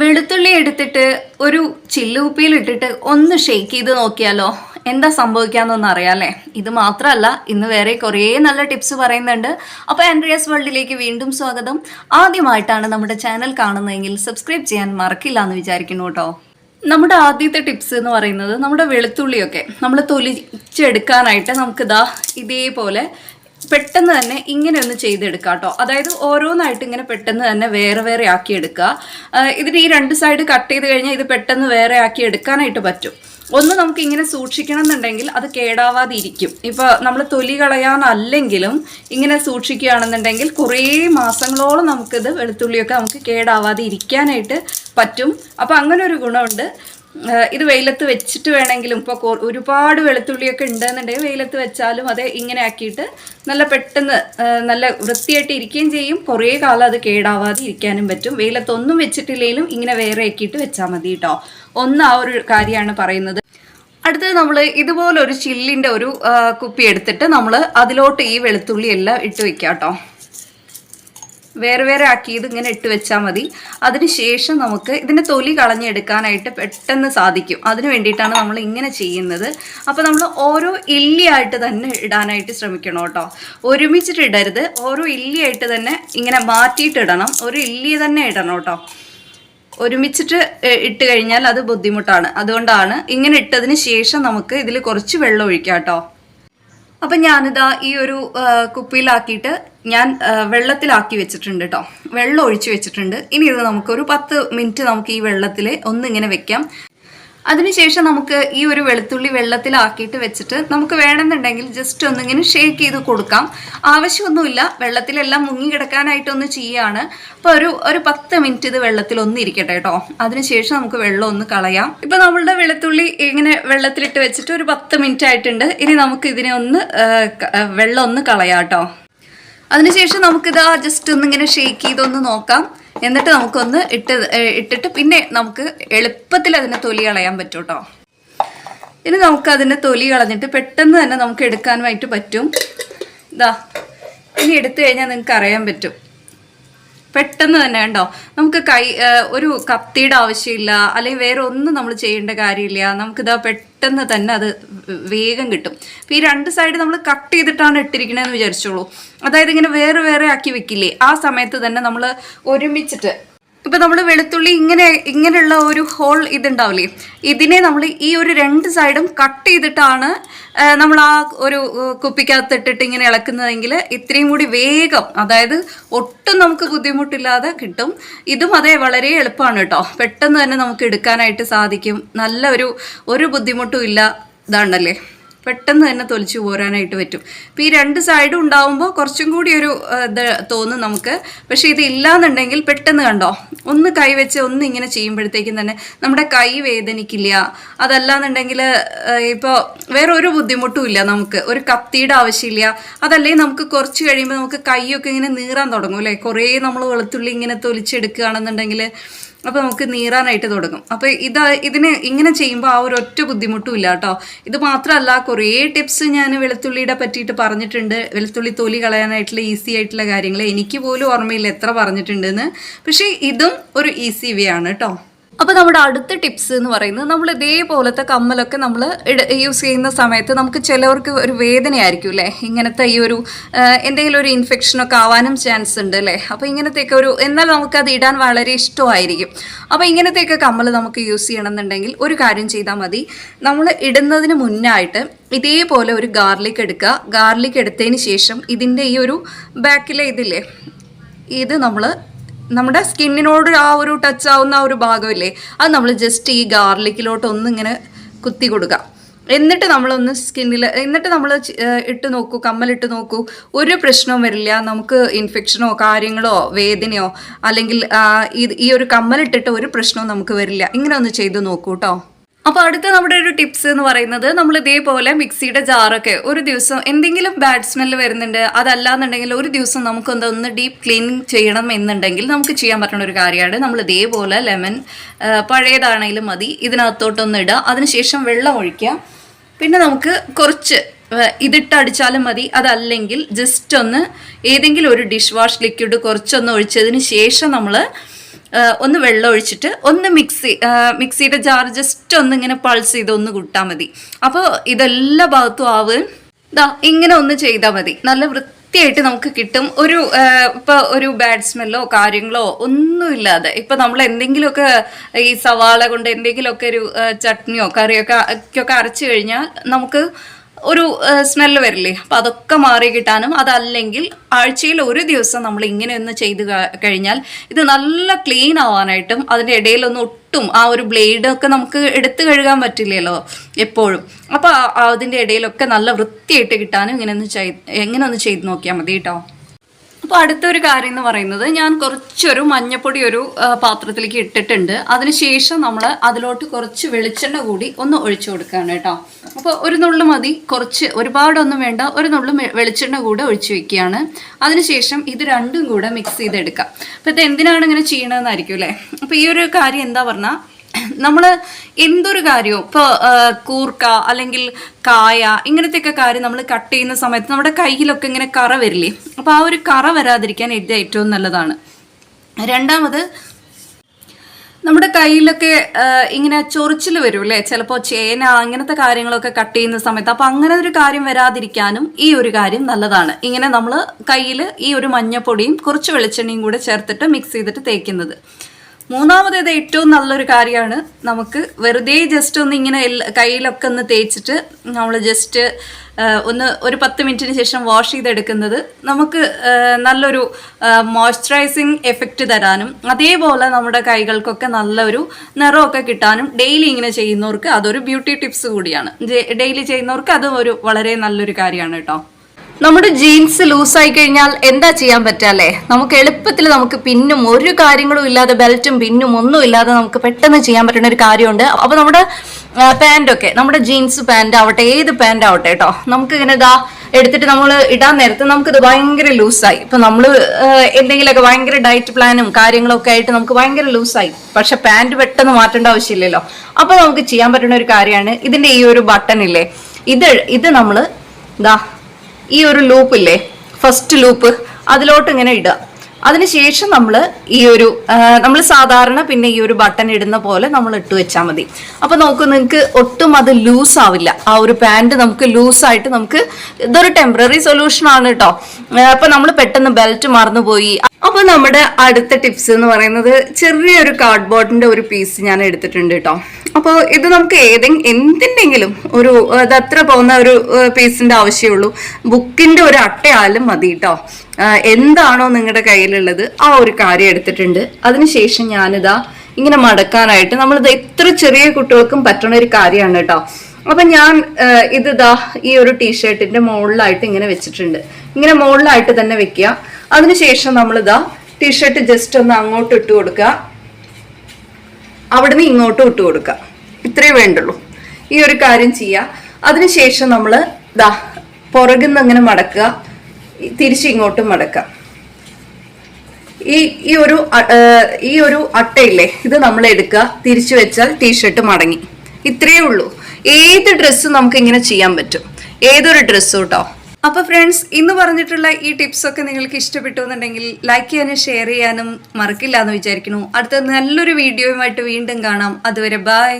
വെളുത്തുള്ളി എടുത്തിട്ട് ഒരു ചില്ലുപ്പിയിൽ ഇട്ടിട്ട് ഒന്ന് ഷെയ്ക്ക് ചെയ്ത് നോക്കിയാലോ? എന്താ സംഭവിക്കാന്നൊന്നും അറിയാല്ലേ? ഇത് മാത്രമല്ല ഇന്ന് വേറെ കുറേ നല്ല ടിപ്സ് പറയുന്നുണ്ട്. അപ്പോൾ ആൻഡ്രിയാസ് വേൾഡിലേക്ക് വീണ്ടും സ്വാഗതം. ആദ്യമായിട്ടാണ് നമ്മുടെ ചാനൽ കാണുന്നതെങ്കിൽ സബ്സ്ക്രൈബ് ചെയ്യാൻ മറക്കില്ല എന്ന് വിചാരിക്കുന്നു കേട്ടോ. നമ്മുടെ ആദ്യത്തെ ടിപ്സ് എന്ന് പറയുന്നത് നമ്മുടെ വെളുത്തുള്ളിയൊക്കെ നമ്മൾ തൊലിച്ചെടുക്കാനായിട്ട് നമുക്കിതാ ഇതേപോലെ പെട്ടെന്ന് തന്നെ ഇങ്ങനെ ഒന്ന് ചെയ്തെടുക്കുക കേട്ടോ അതായത് ഓരോന്നായിട്ട് ഇങ്ങനെ പെട്ടെന്ന് തന്നെ വേറെ വേറെ ആക്കി എടുക്കുക ഇതിന് ഈ രണ്ട് സൈഡ് കട്ട് ചെയ്ത് കഴിഞ്ഞാൽ ഇത് പെട്ടെന്ന് വേറെ ആക്കി എടുക്കാനായിട്ട് പറ്റും. ഒന്ന് നമുക്ക് ഇങ്ങനെ സൂക്ഷിക്കണം എന്നുണ്ടെങ്കിൽ അത് കേടാവാതിരിക്കും. ഇപ്പൊ നമ്മൾ തൊലി കളയാനല്ലെങ്കിലും ഇങ്ങനെ സൂക്ഷിക്കുകയാണെന്നുണ്ടെങ്കിൽ കുറേ മാസങ്ങളോളം നമുക്കിത് വെളുത്തുള്ളിയൊക്കെ നമുക്ക് കേടാവാതിരിക്കാനായിട്ട് പറ്റും. അപ്പോൾ അങ്ങനെ ഒരു ഗുണമുണ്ട്. ഇത് വെയിലത്ത് വെച്ചിട്ട് വേണമെങ്കിലും ഇപ്പോൾ ഒരുപാട് വെളുത്തുള്ളിയൊക്കെ ഉണ്ടെന്നുണ്ടെങ്കിൽ വെയിലത്ത് വെച്ചാലും അത് ഇങ്ങനെ ആക്കിയിട്ട് നല്ല പെട്ടെന്ന് നല്ല വൃത്തിയായിട്ട് ഇരിക്കുകയും ചെയ്യും. കുറേ കാലം അത് കേടാവാതെ ഇരിക്കാനും പറ്റും. വെയിലത്തൊന്നും വെച്ചിട്ടില്ലെങ്കിലും ഇങ്ങനെ വേറെ ആക്കിയിട്ട് വെച്ചാൽ മതി കേട്ടോ ഒന്ന് ആ ഒരു കാര്യമാണ് പറയുന്നത്. അടുത്തത് നമ്മൾ ഇതുപോലെ ഒരു ചില്ലിന്റെ ഒരു കുപ്പി എടുത്തിട്ട് നമ്മൾ അതിലോട്ട് ഈ വെളുത്തുള്ളി എല്ലാം ഇട്ട് വെക്കാം കേട്ടോ വേറെ വേറെ ആക്കി ഇത് ഇങ്ങനെ ഇട്ട് വെച്ചാൽ മതി. അതിനുശേഷം നമുക്ക് ഇതിന്റെ തൊലി കളഞ്ഞെടുക്കാനായിട്ട് പെട്ടെന്ന് സാധിക്കും. അതിന് വേണ്ടിയിട്ടാണ് നമ്മൾ ഇങ്ങനെ ചെയ്യുന്നത്. അപ്പോൾ നമ്മൾ ഓരോ ഇല്ലിയായിട്ട് തന്നെ ഇടാനായിട്ട് ശ്രമിക്കണം കേട്ടോ. ഒരുമിച്ചിട്ട് ഇടരുത്. ഓരോ ഇല്ലിയായിട്ട് തന്നെ ഇങ്ങനെ മാറ്റിയിട്ട് ഇടണം. ഒരു ഇല്ലി തന്നെ ഇടണം കേട്ടോ. ഒരുമിച്ചിട്ട് ഇട്ട് കഴിഞ്ഞാൽ അത് ബുദ്ധിമുട്ടാണ്. അതുകൊണ്ടാണ് ഇങ്ങനെ ഇട്ടതിന് ശേഷം നമുക്ക് ഇതിൽ കുറച്ച് വെള്ളം ഒഴിക്കാം കേട്ടോ. അപ്പം ഞാനിതാ ഈ ഒരു കുപ്പിയിലാക്കിയിട്ട് ഞാൻ വെള്ളത്തിലാക്കി വെച്ചിട്ടുണ്ട് കേട്ടോ വെള്ളം ഒഴിച്ചു വെച്ചിട്ടുണ്ട്. ഇനി ഇത് നമുക്കൊരു പത്ത് മിനിറ്റ് നമുക്ക് ഈ വെള്ളത്തിൽ ഒന്നിങ്ങനെ വെക്കാം. അതിനുശേഷം നമുക്ക് ഈ ഒരു വെളുത്തുള്ളി വെള്ളത്തിലാക്കിയിട്ട് വെച്ചിട്ട് നമുക്ക് വേണമെന്നുണ്ടെങ്കിൽ ജസ്റ്റ് ഒന്നിങ്ങനെ ഷേക്ക് ചെയ്ത് കൊടുക്കാം. ആവശ്യമൊന്നുമില്ല. വെള്ളത്തിലെല്ലാം മുങ്ങി കിടക്കാനായിട്ടൊന്ന് ചെയ്യാണ്. അപ്പോൾ ഒരു ഒരു പത്ത് മിനിറ്റ് ഇത് വെള്ളത്തിൽ ഒന്ന് ഇരിക്കട്ടെ കേട്ടോ. അതിനുശേഷം നമുക്ക് വെള്ളം ഒന്ന് കളയാം. ഇപ്പൊ നമ്മളുടെ വെളുത്തുള്ളി ഇങ്ങനെ വെള്ളത്തിലിട്ട് വെച്ചിട്ട് ഒരു പത്ത് മിനിറ്റ് ആയിട്ടുണ്ട്. ഇനി നമുക്ക് ഇതിനെ ഒന്ന് വെള്ളം ഒന്ന് കളയാം കേട്ടോ. അതിനുശേഷം നമുക്കിത് ജസ്റ്റ് ഒന്നിങ്ങനെ ഷേക്ക് ചെയ്തൊന്ന് നോക്കാം. എന്നിട്ട് നമുക്കൊന്ന് ഇട്ട് ഇട്ടിട്ട് പിന്നെ നമുക്ക് എളുപ്പത്തിൽ അതിനെ തൊലി കളയാൻ പറ്റും കേട്ടോ ഇനി നമുക്ക് അതിന്റെ തൊലി കളഞ്ഞിട്ട് പെട്ടെന്ന് തന്നെ നമുക്ക് എടുക്കാനായിട്ട് പറ്റും. ഇതാ ഇനി എടുത്തു കഴിഞ്ഞാൽ നിങ്ങൾക്ക് അറിയാൻ പറ്റും. പെട്ടെന്ന് തന്നെ കണ്ടോ? നമുക്ക് കൈ ഒരു കത്തിയുടെ ആവശ്യമില്ല അല്ലെങ്കിൽ വേറെ ഒന്നും നമ്മൾ ചെയ്യേണ്ട കാര്യമില്ല. നമുക്കിതാ പെട്ടെന്ന് തന്നെ അത് വേഗം കിട്ടും. അപ്പോൾ ഈ രണ്ട് സൈഡ് നമ്മൾ കട്ട് ചെയ്തിട്ടാണ് ഇട്ടിരിക്കണതെന്ന് വിചാരിച്ചോളൂ. അതായത് ഇങ്ങനെ വേറെ വേറെ ആക്കി വെക്കില്ലേ? ആ സമയത്ത് തന്നെ നമ്മൾ ഒരുമിച്ചിട്ട് ഇപ്പൊ നമ്മൾ വെളുത്തുള്ളി ഇങ്ങനെ ഇങ്ങനെയുള്ള ഒരു ഹോൾ ഇതുണ്ടാവില്ലേ? ഇതിനെ നമ്മൾ ഈ ഒരു രണ്ട് സൈഡും കട്ട് ചെയ്തിട്ടാണ് നമ്മൾ ആ ഒരു കുപ്പിക്കകത്ത് ഇട്ടിട്ട് ഇങ്ങനെ ഇളക്കുന്നതെങ്കിൽ ഇത്രയും കൂടി വേഗം അതായത് ഒട്ടും നമുക്ക് ബുദ്ധിമുട്ടില്ലാതെ കിട്ടും. ഇതും അതേ വളരെ എളുപ്പമാണ് കേട്ടോ. പെട്ടെന്ന് തന്നെ നമുക്ക് എടുക്കാനായിട്ട് സാധിക്കും. നല്ല ഒരു ഒരു ബുദ്ധിമുട്ടും ഇല്ല ഇതാണ്ടല്ലേ പെട്ടെന്ന് തന്നെ തൊലിച്ചു പോരാനായിട്ട് പറ്റും. അപ്പം ഈ രണ്ട് സൈഡും ഉണ്ടാവുമ്പോൾ കുറച്ചും കൂടി ഒരു ഇത് തോന്നും നമുക്ക്. പക്ഷേ ഇത് ഇല്ലാന്നുണ്ടെങ്കിൽ പെട്ടെന്ന് കണ്ടോ ഒന്ന് കൈ വെച്ച് ഒന്ന് ഇങ്ങനെ ചെയ്യുമ്പോഴത്തേക്കും തന്നെ നമ്മുടെ കൈ വേദനിക്കില്ല. അതല്ലാന്നുണ്ടെങ്കിൽ ഇപ്പോൾ വേറെ ഒരു ബുദ്ധിമുട്ടും ഇല്ല നമുക്ക്. ഒരു കത്തിയുടെ ആവശ്യമില്ല. അതല്ലേ നമുക്ക് കുറച്ച് കഴിയുമ്പോൾ നമുക്ക് കൈയൊക്കെ ഇങ്ങനെ നീറാൻ തുടങ്ങും അല്ലേ? കുറേ നമ്മൾ വെളുത്തുള്ളി ഇങ്ങനെ തൊലിച്ചെടുക്കുകയാണെന്നുണ്ടെങ്കിൽ അപ്പോൾ നമുക്ക് നീറാനായിട്ട് തുടങ്ങും. അപ്പോൾ ഇത് ഇതിന് ഇങ്ങനെ ചെയ്യുമ്പോൾ ആ ഒരു ഒറ്റ ബുദ്ധിമുട്ടും ഇല്ല കേട്ടോ. ഇത് മാത്രമല്ല കുറേ ടിപ്സ് ഞാൻ വെളുത്തുള്ളിയുടെ പറ്റിയിട്ട് പറഞ്ഞിട്ടുണ്ട്. വെളുത്തുള്ളി തൊലി കളയാനായിട്ടുള്ള ഈസി ആയിട്ടുള്ള കാര്യങ്ങൾ എനിക്ക് പോലും ഓർമ്മയില്ല എത്ര പറഞ്ഞിട്ടുണ്ടെന്ന്. പക്ഷേ ഇതും ഒരു ഈസി വേ ആണ് കേട്ടോ. അപ്പോൾ നമ്മുടെ അടുത്ത ടിപ്സ് എന്ന് പറയുന്നത് നമ്മൾ ഇതേപോലത്തെ കമ്മലൊക്കെ നമ്മൾ യൂസ് ചെയ്യുന്ന സമയത്ത് നമുക്ക് ചിലവർക്ക് ഒരു വേദനയായിരിക്കും അല്ലേ ഇങ്ങനത്തെ ഈ ഒരു എന്തെങ്കിലും ഒരു ഇൻഫെക്ഷനൊക്കെ ആവാനും ചാൻസ് ഉണ്ട് അല്ലേ അപ്പോൾ ഇങ്ങനത്തെയൊക്കെ ഒരു എന്നാൽ അത് ഇടാൻ വളരെ ഇഷ്ടമായിരിക്കും. അപ്പോൾ ഇങ്ങനത്തെയൊക്കെ കമ്മൽ നമുക്ക് യൂസ് ചെയ്യണമെന്നുണ്ടെങ്കിൽ ഒരു കാര്യം ചെയ്താൽ മതി. നമ്മൾ ഇടുന്നതിന് മുന്നായിട്ട് ഇതേപോലെ ഒരു ഗാർലിക് എടുക്കുക. ഗാർലിക് എടുത്തതിന് ശേഷം ഇതിന്റെ ഈ ഒരു ബാക്കിലെ ഇതില്ലേ? ഇത് നമ്മൾ നമ്മുടെ സ്കിന്നിനോട് ആ ഒരു ടച്ച് ആവുന്ന ആ ഒരു ഭാഗമില്ലേ അത് നമ്മൾ ജസ്റ്റ് ഈ ഗാർലിക്കിലോട്ട് ഒന്നിങ്ങനെ കുത്തി കൊടുക്കുക. എന്നിട്ട് നമ്മളൊന്ന് സ്കിന്നിൽ എന്നിട്ട് നമ്മൾ ഇട്ട് നോക്കൂ കമ്മലിട്ട് നോക്കൂ. ഒരു പ്രശ്നവും വരില്ല. നമുക്ക് ഇൻഫെക്ഷനോ കാര്യങ്ങളോ വേദനയോ അല്ലെങ്കിൽ ഈ ഒരു കമ്മലിട്ടിട്ട് ഒരു പ്രശ്നവും നമുക്ക് വരില്ല. ഇങ്ങനെ ഒന്ന് ചെയ്ത് നോക്കൂ കേട്ടോ അപ്പോൾ അടുത്ത നമ്മുടെ ഒരു ടിപ്സ് എന്ന് പറയുന്നത് നമ്മൾ ഇതേപോലെ മിക്സിയുടെ ജാറൊക്കെ ഒരു ദിവസം എന്തെങ്കിലും ബാഡ് സ്മെല്ല് വരുന്നുണ്ട് അതല്ലാന്നുണ്ടെങ്കിൽ ഒരു ദിവസം നമുക്ക് ഒന്ന് ഡീപ്പ് ക്ലീനിങ് ചെയ്യണം എന്നുണ്ടെങ്കിൽ നമുക്ക് ചെയ്യാൻ പറ്റുന്ന ഒരു കാര്യമാണ്. നമ്മൾ ഇതേപോലെ ലെമൺ പഴയതാണെങ്കിലും മതി. ഇതിനകത്തോട്ടൊന്ന് ഇടുക അതിനുശേഷം വെള്ളം ഒഴിക്കുക. പിന്നെ നമുക്ക് കുറച്ച് ഇതിട്ടടിച്ചാലും മതി. അതല്ലെങ്കിൽ ജസ്റ്റ് ഒന്ന് ഏതെങ്കിലും ഒരു ഡിഷ് വാഷ് ലിക്വിഡ് കുറച്ചൊന്ന് ഒഴിച്ചതിന് ശേഷം നമ്മൾ ഒന്ന് വെള്ളം ഒഴിച്ചിട്ട് ഒന്ന് മിക്സി മിക്സിയുടെ ജാർ ജസ്റ്റ് ഒന്ന് ഇങ്ങനെ പൾസ് ചെയ്ത് ഒന്ന് കൂട്ടാൽ മതി. അപ്പോൾ ഇതെല്ലാ ഭാഗത്തും ആവ് ദാ ഇങ്ങനെ ഒന്ന് ചെയ്താൽ മതി. നല്ല വൃത്തിയായിട്ട് നമുക്ക് കിട്ടും. ഒരു ഇപ്പോൾ ഇപ്പൊ ഒരു ബാഡ് സ്മെല്ലോ കാര്യങ്ങളോ ഒന്നുമില്ലാതെ. ഇപ്പൊ നമ്മൾ എന്തെങ്കിലുമൊക്കെ ഈ സവാള കൊണ്ട് എന്തെങ്കിലുമൊക്കെ ഒരു ചട്നിയോ കറിയൊക്കെ ഒക്കെ അരച്ചു കഴിഞ്ഞാൽ നമുക്ക് ഒരു സ്മെല്ല് വരില്ലേ? അപ്പം അതൊക്കെ മാറി കിട്ടാനും അതല്ലെങ്കിൽ ആഴ്ചയിൽ ഒരു ദിവസം നമ്മൾ ഇങ്ങനെ ഒന്ന് ചെയ്ത് കഴിഞ്ഞാൽ ഇത് നല്ല ക്ലീൻ ആവാനായിട്ടും അതിന്റെ ഇടയിലൊന്നും ഒട്ടും ആ ഒരു ബ്ലേഡൊക്കെ നമുക്ക് എടുത്തു കഴുകാൻ പറ്റില്ലല്ലോ എപ്പോഴും. അപ്പോൾ അതിന്റെ ഇടയിലൊക്കെ നല്ല വൃത്തിയായിട്ട് കിട്ടാനും ഇങ്ങനെ ഒന്ന് ചെയ്ത് ഒന്ന് ചെയ്ത് നോക്കിയാൽ മതി കേട്ടോ. അപ്പോൾ അടുത്തൊരു കാര്യം എന്ന് പറയുന്നത് ഞാൻ കുറച്ചൊരു മഞ്ഞപ്പൊടി ഒരു പാത്രത്തിലേക്ക് ഇട്ടിട്ടുണ്ട്. അതിനുശേഷം നമ്മൾ അതിലോട്ട് കുറച്ച് വെളിച്ചെണ്ണ കൂടി ഒന്ന് ഒഴിച്ചു കൊടുക്കുകയാണ് കേട്ടോ. അപ്പോൾ ഒരു നുള്ളു മതി. കുറച്ച് ഒരുപാടൊന്നും വേണ്ട. ഒരു നുള്ളു വെളിച്ചെണ്ണ കൂടെ ഒഴിച്ചു വെക്കുകയാണ്. അതിനുശേഷം ഇത് രണ്ടും കൂടെ മിക്സ് ചെയ്തെടുക്കാം. അപ്പോൾ ഇത് എന്തിനാണ് ഇങ്ങനെ ചെയ്യണമെന്നായിരിക്കും അല്ലേ? അപ്പോൾ ഈ ഒരു കാര്യം എന്താ പറഞ്ഞാൽ നമ്മൾ എന്തൊരു കാര്യവും ഇപ്പോൾ കൂർക്ക അല്ലെങ്കിൽ കായ ഇങ്ങനത്തെയൊക്കെ കാര്യം നമ്മൾ കട്ട് ചെയ്യുന്ന സമയത്ത് നമ്മുടെ കയ്യിലൊക്കെ ഇങ്ങനെ കറ വരില്ലേ? അപ്പോൾ ആ ഒരു കറ വരാതിരിക്കാൻ ഇത് ഏറ്റവും നല്ലതാണ്. രണ്ടാമത് നമ്മുടെ കയ്യിലൊക്കെ ഇങ്ങനെ ചൊറിച്ചിൽ വരും അല്ലേ ചിലപ്പോൾ ചേന അങ്ങനത്തെ കാര്യങ്ങളൊക്കെ കട്ട് ചെയ്യുന്ന സമയത്ത്. അപ്പോൾ അങ്ങനെ ഒരു കാര്യം വരാതിരിക്കാനും ഈ ഒരു കാര്യം നല്ലതാണ്. ഇങ്ങനെ നമ്മൾ കയ്യിൽ ഈ ഒരു മഞ്ഞപ്പൊടിയും കുറച്ച് വെളിച്ചെണ്ണയും കൂടെ ചേർത്തിട്ട് മിക്സ് ചെയ്തിട്ട് തേക്കുന്നത്. മൂന്നാമതേത് ഏറ്റവും നല്ലൊരു കാര്യമാണ്. നമുക്ക് വെറുതെ ജസ്റ്റ് ഒന്ന് ഇങ്ങനെ കയ്യിലൊക്കെ ഒന്ന് തേച്ചിട്ട് നമ്മൾ ജസ്റ്റ് ഒന്ന് ഒരു പത്ത് മിനിറ്റിന് ശേഷം വാഷ് ചെയ്തെടുക്കുന്നത് നമുക്ക് നല്ലൊരു മോയ്സ്ചറൈസിങ് എഫക്റ്റ് തരാനും അതേപോലെ നമ്മുടെ കൈകൾക്കൊക്കെ നല്ലൊരു നിറമൊക്കെ കിട്ടാനും ഡെയിലി ഇങ്ങനെ ചെയ്യുന്നവർക്ക് അതൊരു ബ്യൂട്ടി ടിപ്സ് കൂടിയാണ്. ഡെയിലി ചെയ്യുന്നവർക്ക് അത് ഒരു വളരെ നല്ലൊരു കാര്യമാണ് കേട്ടോ. നമ്മുടെ ജീൻസ് ലൂസായി കഴിഞ്ഞാൽ എന്താ ചെയ്യാൻ പറ്റാല്ലേ നമുക്ക് എളുപ്പത്തിൽ നമുക്ക് പിന്നും ഒരു കാര്യങ്ങളും ഇല്ലാതെ ബെൽറ്റും പിന്നും ഒന്നും ഇല്ലാതെ നമുക്ക് പെട്ടെന്ന് ചെയ്യാൻ പറ്റുന്ന ഒരു കാര്യമുണ്ട്. അപ്പൊ നമ്മുടെ പാന്റൊക്കെ നമ്മുടെ ജീൻസ് പാന്റ് ആവട്ടെ ഏത് പാന്റ് ആവട്ടെ കേട്ടോ നമുക്ക് ഇങ്ങനെ ഇതാ എടുത്തിട്ട് നമ്മൾ ഇടാൻ നേരത്ത് നമുക്കിത് ഭയങ്കര ലൂസായി ഇപ്പൊ നമ്മൾ എന്തെങ്കിലുമൊക്കെ ഭയങ്കര ഡയറ്റ് പ്ലാനും കാര്യങ്ങളൊക്കെ ആയിട്ട് നമുക്ക് ഭയങ്കര ലൂസായി പക്ഷെ പാന്റ് പെട്ടെന്ന് മാറ്റേണ്ട ആവശ്യമില്ലല്ലോ. അപ്പൊ നമുക്ക് ചെയ്യാൻ പറ്റുന്ന ഒരു കാര്യമാണ് ഇതിന്റെ ഈ ഒരു ബട്ടൺ ഇല്ലേ? ഇത് ഇത് നമ്മൾ ഇതാ ഈ ഒരു ലൂപ്പ് ഇല്ലേ? ഫസ്റ്റ് ലൂപ്പ് അതിലോട്ട് ഇങ്ങനെ ഇടുക. അതിനുശേഷം നമ്മൾ ഈ ഒരു നമ്മൾ സാധാരണ പിന്നെ ഈ ഒരു ബട്ടൺ ഇടുന്ന പോലെ നമ്മൾ ഇട്ട് വെച്ചാൽ മതി. അപ്പോൾ നോക്കൂ നിങ്ങൾക്ക് ഒട്ടും അത് ലൂസ് ആവില്ല. ആ ഒരു പാന്റ് നമുക്ക് ലൂസ് ആയിട്ട് നമുക്ക് ഇതൊരു ടെമ്പററി സൊല്യൂഷൻ ആണ് കേട്ടോ അപ്പോൾ നമ്മൾ പെട്ടെന്ന് ബെൽറ്റ് മറന്നുപോയി അപ്പോൾ നമ്മുടെ അടുത്ത ടിപ്സ് എന്ന് പറയുന്നത് ചെറിയൊരു കാർഡ്ബോർഡിന്റെ ഒരു പീസ് ഞാൻ എടുത്തിട്ടുണ്ട് കേട്ടോ അപ്പോൾ ഇത് നമുക്ക് ഏതെങ്കിലും എന്തിന്റെങ്കിലും ഒരു അതത്ര പോകുന്ന ഒരു പീസിന്റെ ആവശ്യമുള്ളൂ. ബുക്കിന്റെ ഒരു അട്ടയാലും മതി കേട്ടോ എന്താണോ നിങ്ങളുടെ കയ്യിലുള്ളത് ആ ഒരു കാര്യം എടുത്തിട്ടുണ്ട്. അതിനുശേഷം ഞാനിതാ ഇങ്ങനെ മടക്കാനായിട്ട് നമ്മളിത് എത്ര ചെറിയ കുട്ടികൾക്കും പറ്റുന്ന ഒരു കാര്യമാണ് കേട്ടോ അപ്പൊ ഞാൻ ഇത് ദാ ഈ ഒരു ടീഷർട്ടിന്റെ മുകളിലായിട്ട് ഇങ്ങനെ വെച്ചിട്ടുണ്ട്. ഇങ്ങനെ മുകളിലായിട്ട് തന്നെ വെക്കുക അതിനുശേഷം നമ്മളിതാ ടീഷർട്ട് ജസ്റ്റ് ഒന്ന് അങ്ങോട്ട് ഇട്ട് കൊടുക്കുക അവിടുന്ന് ഇങ്ങോട്ട് ഇട്ട് കൊടുക്കുക ഇത്രേ വേണ്ടുള്ളൂ. ഈ ഒരു കാര്യം ചെയ്യുക അതിനുശേഷം നമ്മൾ ദാ പുറകുന്ന് അങ്ങനെ മടക്കുക. തിരിച്ച് ഇങ്ങോട്ടും മടക്കുക ഈ ഈ ഒരു ഈ ഒരു അട്ടയില്ലേ ഇത് നമ്മൾ എടുക്കുക. തിരിച്ചു വെച്ചാൽ ടീഷർട്ട് മടങ്ങി. ഇത്രയേ ഉള്ളൂ. ഏത് ഡ്രസ്സും നമുക്ക് ഇങ്ങനെ ചെയ്യാൻ പറ്റും? ഏതൊരു ഡ്രസ്സും കേട്ടോ അപ്പൊ ഫ്രണ്ട്സ് ഇന്ന് പറഞ്ഞിട്ടുള്ള ഈ ടിപ്സ് ഒക്കെ നിങ്ങൾക്ക് ഇഷ്ടപ്പെട്ടു എന്നുണ്ടെങ്കിൽ ലൈക്ക് ചെയ്യാനും ഷെയർ ചെയ്യാനും മറക്കില്ല എന്ന് വിചാരിക്കുന്നു. അടുത്ത നല്ലൊരു വീഡിയോയുമായിട്ട് വീണ്ടും കാണാം. അതുവരെ ബൈ